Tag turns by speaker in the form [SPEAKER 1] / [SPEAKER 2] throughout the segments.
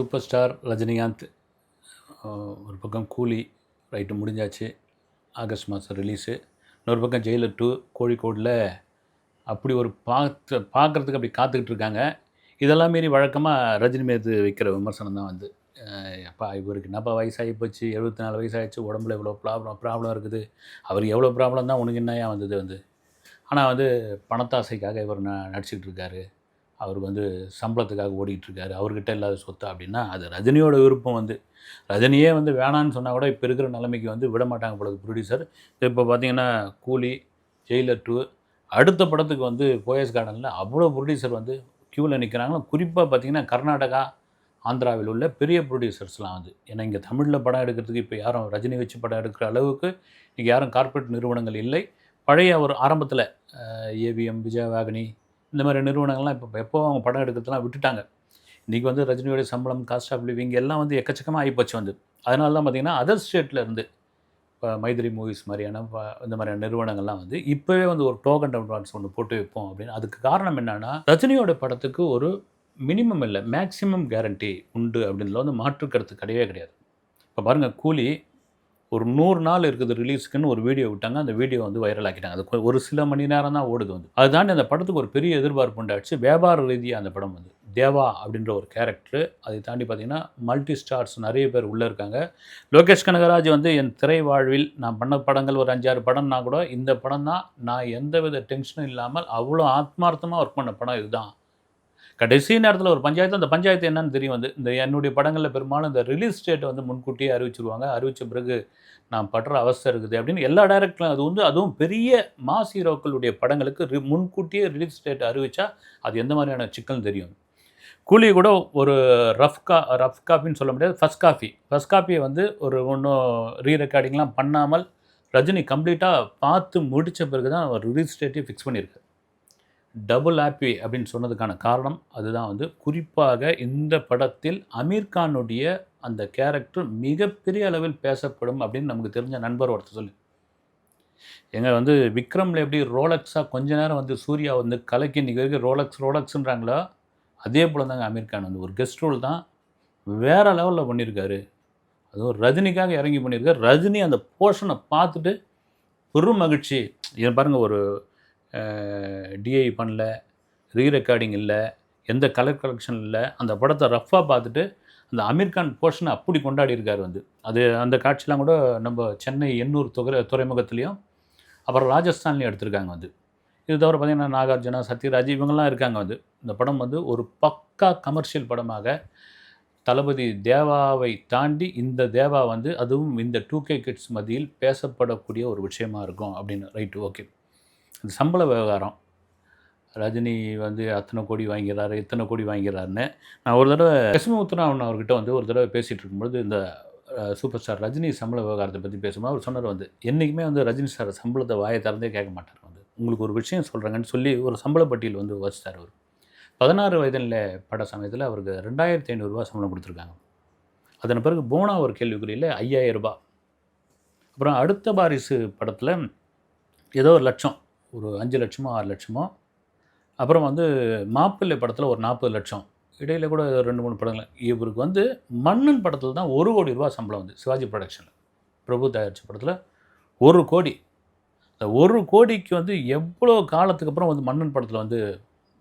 [SPEAKER 1] Super star Rajinikanth ஒரு பக்கம் கூலி ரைட்டு முடிஞ்சாச்சு ஆகஸ்ட் மாதம் ரிலீஸு இன்னொரு பக்கம் ஜெயிலர் டூ கோழிக்கோடில் அப்படி ஒரு பார்த்து பார்க்குறதுக்கு அப்படி காத்துக்கிட்டு இருக்காங்க. இதெல்லாம் மீறி வழக்கமாக ரஜினி மீது வைக்கிற விமர்சனம் தான் வந்து. அப்பா இவருக்கு என்னப்பா வயசாகி போச்சு? எழுபத்தி நாலு வயசாகிடுச்சு உடம்புல இவ்வளோ ப்ராப்ளம் ப்ராப்ளம் இருக்குது. அவர் எவ்வளோ ப்ராப்ளம் தான் உனக்கு என்னையா வந்தது வந்து. ஆனால் வந்து பணத்தாசைக்காக இவர் ந நடிச்சிக்கிட்டு இருக்காரு. அவர் வந்து சம்பளத்துக்காக ஓடிக்கிட்டுருக்காரு. அவர்கிட்ட இல்லாத சொத்து அப்படின்னா அது ரஜினியோட விருப்பம் வந்து. ரஜினியே வந்து வேணான்னு சொன்னால் கூட இப்போ இருக்கிற நிலைமைக்கு வந்து விட மாட்டாங்க போல ப்ரொடியூசர் இப்போ பார்த்தீங்கன்னா கூலி ஜெயிலர் டூ அடுத்த படத்துக்கு வந்து போயஸ் கார்டனில் அவ்வளோ ப்ரொடியூசர் வந்து க்யூவில் நிற்கிறாங்களோ குறிப்பாக பார்த்தீங்கன்னா கர்நாடகா ஆந்திராவில் உள்ள பெரிய ப்ரொடியூசர்ஸ்லாம் வந்து. ஏன்னா இங்கே தமிழில் படம் எடுக்கிறதுக்கு இப்போ யாரும் ரஜினி வச்சு படம் எடுக்கிற அளவுக்கு இன்றைக்கி யாரும் கார்ப்பரேட் நிறுவனங்கள் இல்லை. பழைய ஒரு ஆரம்பத்தில் ஏவிஎம் விஜயவாகினி இந்த மாதிரி நிறுவனங்கள்லாம் இப்போ எப்போ அவங்க படம் எடுக்கிறதுலாம் விட்டுட்டாங்க. இன்றைக்கி வந்து ரஜினியோட சம்பளம் காஸ்ட் ஆஃப் லிவிங் எல்லாம் வந்து எக்கச்சக்கமாக ஆகிப்போச்சு வந்து. அதனால தான் பார்த்தீங்கன்னா அதர் ஸ்டேட்டில் இருந்து இப்போ மைதிரி மூவிஸ் மாதிரியான ப- இந்த மாதிரியான நிறுவனங்கள்லாம் வந்து இப்போவே வந்து ஒரு டோக்கன் அட்வான்ஸ் ஒன்று போட்டு வைப்போம் அப்படின்னு. அதுக்கு காரணம் என்னென்னா ரஜினியோட படத்துக்கு ஒரு மினிமம் இல்லை மேக்ஸிமம் கேரண்டி உண்டு அப்படின்றதுல வந்து மாற்று கருத்து கிடையவே கிடையாது. இப்போ பாருங்கள் கூலி ஒரு நூறு நாள் இருக்குது ரிலீஸுக்குன்னு ஒரு வீடியோ விட்டாங்க. அந்த வீடியோ வந்து வைரல் ஆக்கிட்டாங்க. அது ஒரு சில மணி நேரம் தான் ஓடுது வந்து. அதுதான் அந்த படத்துக்கு ஒரு பெரிய எதிர்பார்ப்பு உண்டாச்சு. வியாபார ரீதியாக அந்த படம் வந்து தேவா அப்படின்ற ஒரு கேரக்டர் அதை தாண்டி பார்த்தீங்கன்னா மல்டி ஸ்டார்ஸ் நிறைய பேர் உள்ளே இருக்காங்க. லோகேஷ் கனகராஜ் வந்து என் திரை வாழ்வில் நான் பண்ண படங்கள் ஒரு அஞ்சாறு படம்னா கூட இந்த படம் தான் நான் எந்தவித டென்ஷனும் இல்லாமல் அவ்வளோ ஆத்மார்த்தமாக ஒர்க் பண்ண படம் இதுதான். கடைசி நேரத்தில் ஒரு பஞ்சாயத்து அந்த பஞ்சாயத்து என்னன்னு தெரியும். வந்து இந்த என்னுடைய படங்களில் பெரும்பாலும் இந்த ரிலீஸ் டேட் வந்து முன்கூட்டியே அறிவிச்சிருவாங்க. அறிவித்த பிறகு நான் படுற அவஸ்தை இருக்குது அப்படின்னு எல்லா டேரக்டரும் அது வந்து அதுவும் பெரிய மாஸ் ஹீரோக்களுடைய படங்களுக்கு ரி- முன்கூட்டியே ரிலீஸ் டேட் அறிவிச்சா அது எந்த மாதிரியான சிக்கல்னு தெரியும். கூலி கூட ஒரு ரஃப் கா ரஃப் காஃபின்னு சொல்ல முடியாது. ஃபஸ்ட் காஃபி ஃபஸ்ட் காப்பியை வந்து ஒரு ஒன்றும் ரீ ரெக்கார்டிங்லாம் பண்ணாமல் ரஜினி கம்ப்ளீட்டாக பார்த்து முடித்த பிறகு தான் அவர் ரிலீஸ் டேட்டையும் ஃபிக்ஸ் பண்ணியிருக்கு டபுள் ஹாப்பி அப்படின்னு சொன்னதுக்கான காரணம் அதுதான் வந்து குறிப்பாக இந்த படத்தில் அமீர்கானுடைய அந்த கேரக்டர் மிகப்பெரிய அளவில் பேசப்படும் அப்படின்னு நமக்கு தெரிஞ்ச நண்பர் ஒருத்தர் சொல்லி. எங்கள் வந்து விக்ரமில் எப்படி ரோலக்ஸாக கொஞ்ச நேரம் வந்து சூர்யா வந்து கலக்கி இன்றைக்கி ரோலக்ஸ் ரோலக்ஸுன்றாங்களோ அதே போல் தாங்க அமீர்கான் வந்து. ஒரு கெஸ்ட் ரோல் தான் வேறு லெவலில் பண்ணியிருக்காரு. அதுவும் ரஜினிக்காக இறங்கி பண்ணியிருக்காரு. ரஜினி அந்த போர்ஷனை பார்த்துட்டு பெரும் மகிழ்ச்சி. இதை பாருங்கள் ஒரு டிஐ பண்ணல ரீ ரெக்கார்டிங் இல்லை எந்த கலர் கலெக்ஷன் இல்லை அந்த படத்தை ரஃப்பாக பார்த்துட்டு அந்த அமீர்கான் போர்ஷனை அப்படி கொண்டாடி இருக்கார் வந்து. அது அந்த காட்சிலாம் கூட நம்ம சென்னை எண்ணூர் துறை துறைமுகத்துலேயும் அப்புறம் ராஜஸ்தான்லேயும் எடுத்திருக்காங்க வந்து. இது தவிர பார்த்திங்கன்னா நாகார்ஜுனா சத்யராஜ் இவங்கெல்லாம் இருக்காங்க வந்து. இந்த படம் வந்து ஒரு பக்கா கமர்ஷியல் படமாக தளபதி தேவாவை தாண்டி இந்த தேவா வந்து அதுவும் இந்த டூ கே கிட்ஸ் மத்தியில் பேசப்படக்கூடிய ஒரு விஷயமா இருக்கும் அப்படின்னு. ரைட்டு ஓகே இந்த சம்பள விவகாரம். ரஜினி வந்து அத்தனை கோடி வாங்கிறாரு இத்தனை கோடி வாங்கிறாருன்னு நான் ஒரு தடவை லட்சுமிமுத்துராமன் அவர்கிட்ட வந்து ஒரு தடவை பேசிகிட்டு இருக்கும்பொழுது இந்த சூப்பர் ஸ்டார் ரஜினி சம்பள விவகாரத்தை பற்றி பேசும்போது அவர் சொன்னார் வந்து என்றைக்குமே வந்து ரஜினி சார் சம்பளத்தை வாயை திறந்தே கேட்க மாட்டார் வந்து. உங்களுக்கு ஒரு விஷயம் சொல்கிறாங்கன்னு சொல்லி ஒரு சம்பள பட்டியல் வந்து வச்சுட்டார் அவர். பதினாறு வயதில் பட சமயத்தில் அவருக்கு ரெண்டாயிரத்தி ஐநூறுரூவா சம்பளம் கொடுத்துருக்காங்க. அதன் பிறகு போனா ஒரு கேள்விக்குறியில் ஐயாயிரம் அப்புறம் அடுத்த பாரிசு படத்தில் ஏதோ ஒரு லட்சம். ஒரு அஞ்சு லட்சமோ ஆறு லட்சமோ. அப்புறம் வந்து மாப்பிள்ளை படத்தில் ஒரு நாற்பது லட்சம். இடையில் கூட ரெண்டு மூணு படங்கள். இவருக்கு வந்து மன்னன் படத்தில் தான் ஒரு கோடி ரூபா சம்பளம் வந்து சிவாஜி ப்ரொடக்ஷனில் பிரபு தயாரித்த படத்தில் ஒரு கோடி. இந்த ஒரு கோடிக்கு வந்து எவ்வளோ காலத்துக்கு அப்புறம் வந்து மன்னன் படத்தில் வந்து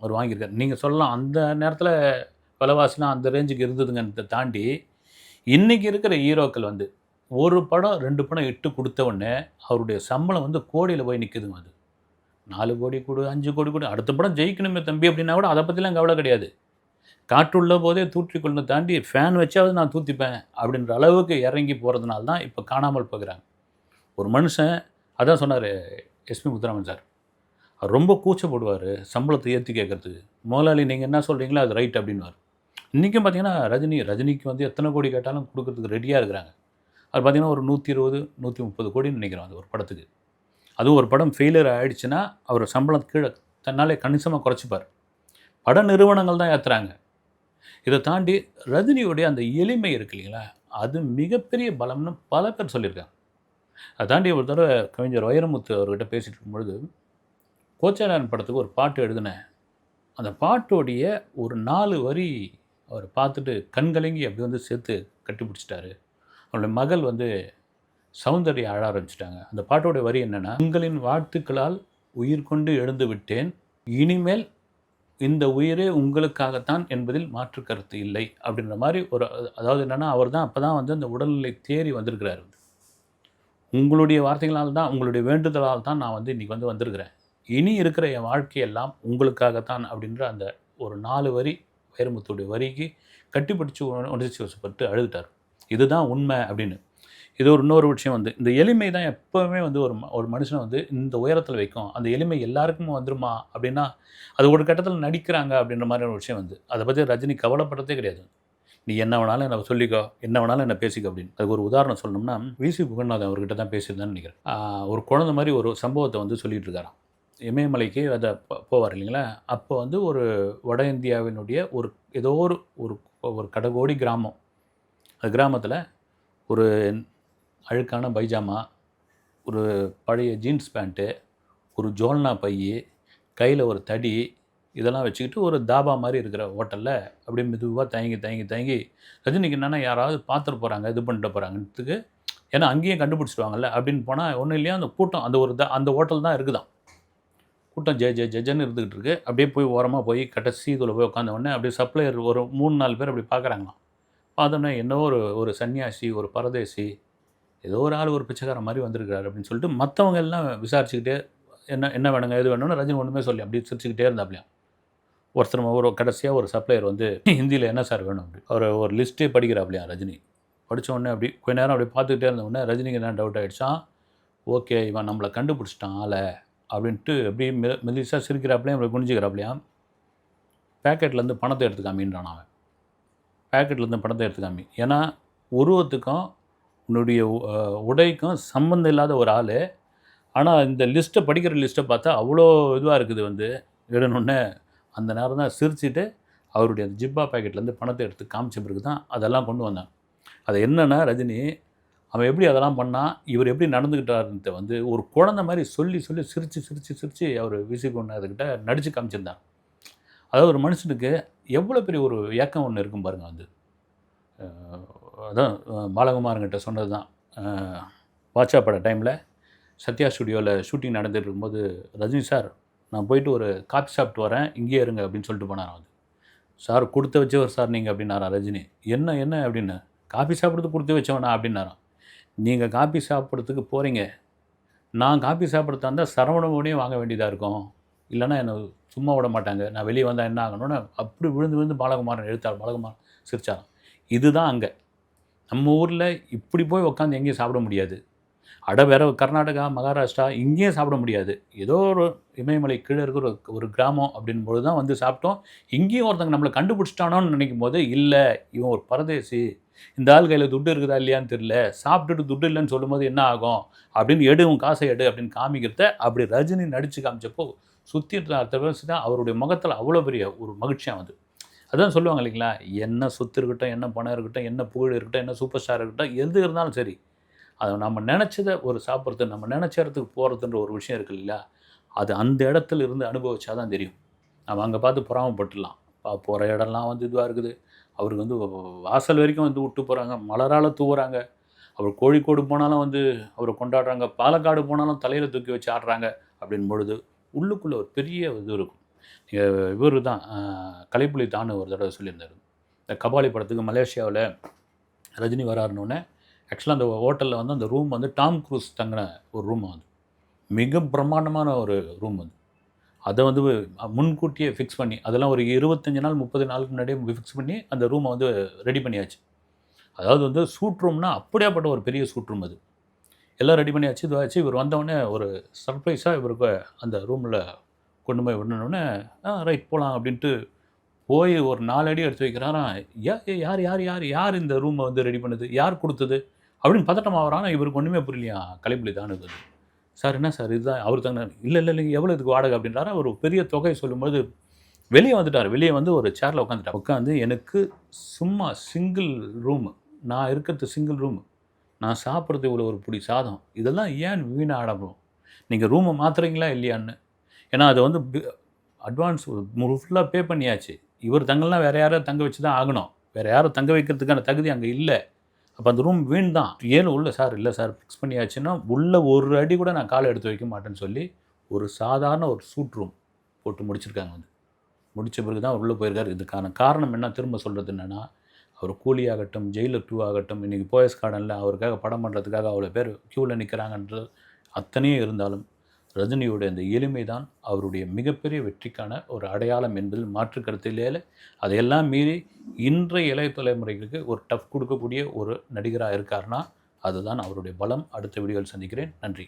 [SPEAKER 1] அவர் வாங்கியிருக்காரு? நீங்கள் சொல்லலாம். அந்த நேரத்தில் விலைவாசினா அந்த ரேஞ்சுக்கு இருந்ததுங்கிறத தாண்டி இன்றைக்கி இருக்கிற ஹீரோக்கள் வந்து ஒரு படம் ரெண்டு படம் இட்டு கொடுத்த உடனே அவருடைய சம்பளம் வந்து கோடியில் போய் நிற்குதுங்க அது. நாலு கோடி கொடு அஞ்சு கோடி கொடு. அடுத்த படம் ஜெயிக்கணுமே தம்பி அப்படின்னா கூட அதை பற்றிலாம் கவலை கிடையாது. காற்றுள்ள போதே தூற்றிக்கொள்ள தாண்டி ஃபேன் வச்சாவது நான் தூத்திப்பேன் அப்படின்ற அளவுக்கு இறங்கி போகிறதுனால தான் இப்போ காணாமல் போகிறாங்க. ஒரு மனுஷன் அதான் சொன்னார் எஸ்பி முத்துராமன் சார். அவர் ரொம்ப கூச்சப்படுவார் சம்பளத்தை ஏற்றி கேட்கறதுக்கு. முதலாளி நீங்கள் என்ன சொல்கிறீங்களோ அது ரைட் அப்படின்னுவார். இன்றைக்கும் பார்த்தீங்கன்னா ரஜினி ரஜினிக்கு வந்து எத்தனை கோடி கேட்டாலும் கொடுக்கறதுக்கு ரெடியாக இருக்கிறாங்க. அது பார்த்தீங்கன்னா ஒரு நூற்றி இருபது நூற்றி முப்பது கோடின்னு நினைக்கிறோம் அது ஒரு படத்துக்கு. அதுவும் ஒரு படம் ஃபெயிலியர் ஆகிடுச்சுன்னா அவர் சம்பளம் கீழே தன்னாலே கணிசமாக குறைச்சிப்பார். பட நிறுவனங்கள் தான் ஏற்றுறாங்க இதை தாண்டி ரஜினியுடைய அந்த எளிமை இருக்கு இல்லைங்களா? அது மிகப்பெரிய பலம்னு பல பேர் சொல்லியிருக்காங்க. அதை தாண்டி ஒரு தடவை கவிஞர் வைரமுத்து அவர்கிட்ட பேசிகிட்டு இருக்கும்பொழுது கோச்சாரன் படத்துக்கு ஒரு பாட்டு எழுதினேன் அந்த பாட்டோடைய ஒரு நாலு வரி அவர் பார்த்துட்டு கண்கலங்கி அப்படி வந்து சேர்த்து கட்டி பிடிச்சிட்டாரு. அவருடைய மகள் வந்து சௌந்தர்யா அழ ஆரம்பிச்சிட்டாங்க அந்த பாட்டோடைய வரி என்னென்னா உங்களின் வாழ்த்துக்களால் உயிர் கொண்டு எழுந்து விட்டேன். இனிமேல் இந்த உயிரே உங்களுக்காகத்தான் என்பதில் மாற்று கருத்து இல்லை. அப்படின்ற மாதிரி ஒரு அதாவது என்னென்னா அவர் தான் அப்போ தான் வந்து அந்த உடல்நிலை தேறி வந்திருக்கிறார். உங்களுடைய வார்த்தைகளால் தான் உங்களுடைய வேண்டுதலால் தான் நான் வந்து இன்றைக்கி வந்து வந்திருக்கிறேன். இனி இருக்கிற என் வாழ்க்கையெல்லாம் உங்களுக்காகத்தான் அப்படின்ற அந்த ஒரு நாலு வரி வைரமுத்துடைய வரிக்கு கட்டிப்பிடிச்சு உணர்ச்சி வசப்பட்டு அழுதுட்டார். இதுதான் உண்மை அப்படின்னு. இது ஒரு இன்னொரு விஷயம் வந்து இந்த எளிமை தான் எப்போவுமே வந்து ஒரு ம- ஒரு மனுஷனை வந்து இந்த உயரத்தில் வைக்கும். அந்த எளிமை எல்லாருக்கும் வந்துருமா? அப்படின்னா அது ஒரு கட்டத்தில் நடிக்கிறாங்க அப்படின்ற மாதிரி ஒரு விஷயம் வந்து. அதை பற்றி ரஜினி கவலைப்படுறதே கிடையாது. நீ என்ன வேணாலும் என்னை சொல்லிக்கோ என்ன வேணாலும் என்ன பேசிக்கோ அப்படின்னு. அதுக்கு ஒரு உதாரணம் சொல்லணும்னா விசி புகழ்நாதன் அவர்கிட்ட தான் பேசியிருந்தேன்னு நினைக்கிறேன். ஒரு குழந்தை மாதிரி ஒரு சம்பவத்தை வந்து சொல்லிட்டு இருக்காராம். இமயமலைக்கு அதை போவார் இல்லைங்களா? அப்போ வந்து ஒரு வட இந்தியாவினுடைய ஒரு ஏதோ ஒரு ஒரு ஒரு கடகோடி கிராமம். அந்த கிராமத்தில் ஒரு அழுக்கான பைஜாமா ஒரு பழைய ஜீன்ஸ் பேண்ட்டு ஒரு ஜோல்னா பை கையில் ஒரு தடி இதெல்லாம் வச்சுக்கிட்டு ஒரு தாபா மாதிரி இருக்கிற ஹோட்டலில் அப்படியே மெதுவாக தயங்கி தயங்கி தயங்கி ரஜினிக்கு என்னென்னா யாராவது பார்த்துட்டு போகிறாங்க இது பண்ணிட்டு போகிறாங்கன்றதுக்கு ஏன்னா அங்கேயும் கண்டுபிடிச்சிடுவாங்கல்ல அப்படின்னு போனால் ஒன்றும் இல்லையா அந்த கூட்டம் அந்த ஒரு த- அந்த ஹோட்டல் தான் இருக்குதான். கூட்டம் ஜெ ஜெ ஜெஜன்னு இருந்துகிட்டு இருக்கு. அப்படியே போய் ஓரமாக போய் கடைசி இதில் போய் உட்காந்த உடனே அப்படியே சப்ளையர் ஒரு மூணு நாலு பேர் அப்படி பார்க்குறாங்களாம். பார்த்தோன்னே என்ன ஒரு ஒரு சன்னியாசி ஒரு பரதேசி ஏதோ ஒரு ஆள் ஒரு பிச்சைக்காரன் மாதிரி வந்திருக்காரு அப்படின்னு சொல்லிட்டு மற்றவங்க எல்லாம் விசாரிச்சுக்கிட்டே என்ன என்ன வேணுங்க? எது வேணும்னு? ரஜினி ஒன்றுமே சொல்லி அப்படி சிரிச்சுக்கிட்டே இருந்தாப்லையா? ஒருத்தர் ஒரு கடைசியாக ஒரு சப்ளையர் வந்து ஹிந்தியில் என்ன சார் வேணும்? அப்படி. அவர் ஒரு லிஸ்ட்டே படிக்கிறாப்லையா ரஜினி? படிச்ச உடனே அப்படி கொஞ்ச நேரம் அப்படி பார்த்துக்கிட்டே இருந்த உடனே ரஜினிக்கு என்ன டவுட் ஆகிடுச்சான் ஓகே இவன் நம்மளை கண்டுபிடிச்சிட்டான் ஆளை. அப்படின்ட்டு அப்படியே மெ மெலிசாக சிரிக்கிறாப்லையும் அப்படி குனிஞ்சிக்கிறாப்லையா பேக்கெட்லேருந்து பணத்தை எடுத்து காமின்றான் அவன் பேக்கெட்லேருந்து பணத்தை எடுத்து காமி ஏன்னா உருவத்துக்கும் உன்னுடைய உ- உடைக்கும் சம்மந்தம் இல்லாத ஒரு ஆள். ஆனால் இந்த லிஸ்ட்டை படிக்கிற லிஸ்ட்டை பார்த்தா அவ்வளோ இதுவாக இருக்குது வந்து. எடுனோடனே அந்த நேரம் தான் சிரிச்சுட்டு அவருடைய அந்த ஜிப்பா பேக்கெட்லேருந்து பணத்தை எடுத்து காமிச்ச பிறகு தான் அதெல்லாம் கொண்டு வந்தான். அது என்னென்னா ரஜினி அவன் எப்படி அதெல்லாம் பண்ணால் இவர் எப்படி நடந்துக்கிட்டாருன்ட்டு வந்து ஒரு குழந்தை மாதிரி சொல்லி சொல்லி சிரித்து சிரித்து சிரித்து அவர் விசி கொண்டாதுக்கிட்ட நடித்து காமிச்சிருந்தார் அதாவது ஒரு மனுஷனுக்கு எவ்வளோ பெரிய ஒரு ஏக்கம் ஒன்று இருக்கும் பாருங்கள் வந்து. அதான் அஹ் பாலகுமாரங்கிட்ட சொன்னது தான் வாட்சா பட டைமில் சத்யா ஸ்டுடியோவில் ஷூட்டிங் நடந்துகிட்டு இருக்கும்போது ரஜினி சார் நான் போயிட்டு ஒரு காஃபி சாப்பிட்டு வரேன் இங்கேயே இருங்க அப்படின்னு சொல்லிட்டு போனார் அது. சார் கொடுத்து வச்சவர் சார் நீங்கள் அப்படின்னாரா ரஜினி. என்ன என்ன? அப்படின்னு. காஃபி சாப்பிட்றது கொடுத்து வச்சவனா? அப்படின்னாராம். நீங்கள் காஃபி சாப்பிட்றதுக்கு போகிறீங்க நான் காஃபி சாப்பிட்றதா இருந்தால் சரவணமோடையும் வாங்க வேண்டியதாக இருக்கும். இல்லைன்னா என்னை சும்மா விட மாட்டாங்க. நான் வெளியே வந்தால் என்ன ஆகணும்னு அப்படி விழுந்து விழுந்து பாலகுமாரன் எழுத்தார் பாலகுமாரன் சிரிச்சாராம். இதுதான் அங்கே. நம்ம ஊரில் இப்படி போய் உட்காந்து எங்கேயும் சாப்பிட முடியாது. அட வேற கர்நாடகா மகாராஷ்டிரா இங்கேயும் சாப்பிட முடியாது. ஏதோ ஒரு இமயமலை கீழே இருக்கிற ஒரு ஒரு கிராமம் அப்படின்போது தான் வந்து சாப்பிட்டோம். இங்கேயும் ஒருத்தங்க நம்மளை கண்டுபிடிச்சிட்டானோன்னு நினைக்கும் போது இல்லை இவன் ஒரு பரதேசி. இந்த ஆள் கையில் துட்டு இருக்குதா இல்லையான்னு தெரியல. சாப்பிட்டுட்டு துட்டு இல்லைன்னு சொல்லும்போது என்ன ஆகும்? அப்படின்னு எடு உன் காசை எடு அப்படின்னு காமிக்கிறத அப்படி ரஜினி நடித்து காமிச்சப்போ சுற்றி அடுத்த பேர் தான் அவருடைய முகத்தில் அவ்வளோ பெரிய ஒரு மகிழ்ச்சியாக வந்து அதான் சொல்லுவாங்க இல்லைங்களா? என்ன சொத்து இருக்கட்டும் என்ன பணம் இருக்கட்டும் என்ன புகழ் இருக்கட்டும் என்ன சூப்பர் ஸ்டார் இருக்கட்டும் எது இருந்தாலும் சரி. அதை நம்ம நினச்சதை ஒரு சாப்பிட்றது நம்ம நினச்ச இடத்துக்கு போகிறதுன்ற ஒரு விஷயம் இருக்கு இல்லையா அது அந்த இடத்துல இருந்து அனுபவிச்சா தான் தெரியும். நம்ம அங்கே பார்த்து பொறாமப்பட்டுலாம் பா போகிற இடம்லாம் வந்து இதுவாக இருக்குது. அவருக்கு வந்து வாசல் வரைக்கும் வந்து விட்டு போகிறாங்க மலரால் தூவுறாங்க. அவர் கோழிக்கோடு போனாலும் வந்து அவரை கொண்டாடுறாங்க. பாலக்காடு போனாலும் தலையில் தூக்கி வச்சு ஆடுறாங்க. அப்படின் பொழுது உள்ளுக்குள்ளே ஒரு பெரிய இது இருக்கும். இவர் தான் கலைப்புலி தானு ஒரு தடவை சொல்லியிருந்தார். இந்த கபாலி படத்துக்கு மலேசியாவில் ரஜினி வராருனோடனே ஆக்சுவலாக அந்த ஹோட்டலில் வந்து அந்த ரூம் வந்து டாம் க்ரூஸ் தங்கின ஒரு ரூம் அது. மிக பிரம்மாண்டமான ஒரு ரூம் அது. அதை வந்து முன்கூட்டியே ஃபிக்ஸ் பண்ணி அதெல்லாம் ஒரு இருபத்தஞ்சு நாள் முப்பது நாளுக்கு முன்னாடியே ஃபிக்ஸ் பண்ணி அந்த ரூமை வந்து ரெடி பண்ணியாச்சு. அதாவது வந்து சூட் ரூம்னா அப்படியாப்பட்ட ஒரு பெரிய சூட் ரூம் அது. எல்லாம் ரெடி பண்ணியாச்சு இதுவாச்சு இவர் வந்தவுடனே ஒரு சர்ப்ரைஸாக இவருக்கு அந்த ரூமில் கொண்டு போய் விடணுன்னே ஆ ரைட் போகலாம் அப்படின்ட்டு போய் ஒரு நாலு அடி எடுத்து வைக்கிறாராம். யா ஏ- யார் யார் யார் யார் இந்த ரூமை வந்து ரெடி பண்ணுது? யார் கொடுத்தது? அப்படின்னு பதட்டம் ஆகிறான் இவருக்கு ஒன்றுமே புரியலையா? கலைப்புலி தான் இது சார் என்ன சார்? இதுதான் அவர் தாங்க இல்லை இல்லை இல்லைங்க எவ்வளோ இதுக்கு வாடகை? அப்படின்றாரு. ஒரு பெரிய தொகை சொல்லும்போது வெளியே வந்துட்டார். வெளியே வந்து ஒரு சேரில் உட்காந்துட்டார் உட்காந்து எனக்கு சும்மா சிங்கிள் ரூமு நான் இருக்கிறது சிங்கிள் ரூமு நான் சாப்பிட்றது இவ்வளோ ஒரு பிடி சாதம். இதெல்லாம் ஏன் வீணாடணும் நீங்கள் ரூமை மாற்றுறீங்களா இல்லையான்னு? ஏன்னா அது வந்து அட்வான்ஸ் ஃபுல்லாக பே பண்ணியாச்சு. இவர் தங்கலாம் வேறு யாரையும் தங்க வச்சு தான் ஆகணும். வேறு யாரும் தங்க வைக்கிறதுக்கான தகுதி அங்கே இல்லை. அப்போ அந்த ரூம் வீண் தான். ஏன் உள்ள சார்? இல்லை சார் ஃபிக்ஸ் பண்ணியாச்சுன்னா உள்ளே ஒரு அடி கூட நான் காலை எடுத்து வைக்க மாட்டேன்னு சொல்லி ஒரு சாதாரண ஒரு சூட் ரூம் போட்டு முடிச்சிருக்காங்க வந்து. முடித்த பிறகு தான் உள்ளே போயிருக்காரு. இதுக்கான காரணம் என்ன? திரும்ப சொல்கிறது என்னென்னா அவர் கூலி ஆகட்டும் ஜெயிலர் டூ ஆகட்டும் இன்றைக்கி போயஸ் கார்டனில் அவருக்காக படம் பண்ணுறதுக்காக அவ்வளோ பேர் க்யூவில் நிற்கிறாங்கன்றது அத்தனையும் இருந்தாலும் ரஜினியோட இந்த எளிமை தான் அவருடைய மிகப்பெரிய வெற்றிக்கான ஒரு அடையாளம் என்பதில் மாற்று கருத்திலே அதையெல்லாம் மீறி இன்றைய இளைய தலைமுறைகளுக்கு ஒரு டஃப் கொடுக்கக்கூடிய ஒரு நடிகராக இருக்காருன்னா அதுதான் அவருடைய பலம். அடுத்த வீடியோவில் சந்திக்கிறேன். நன்றி.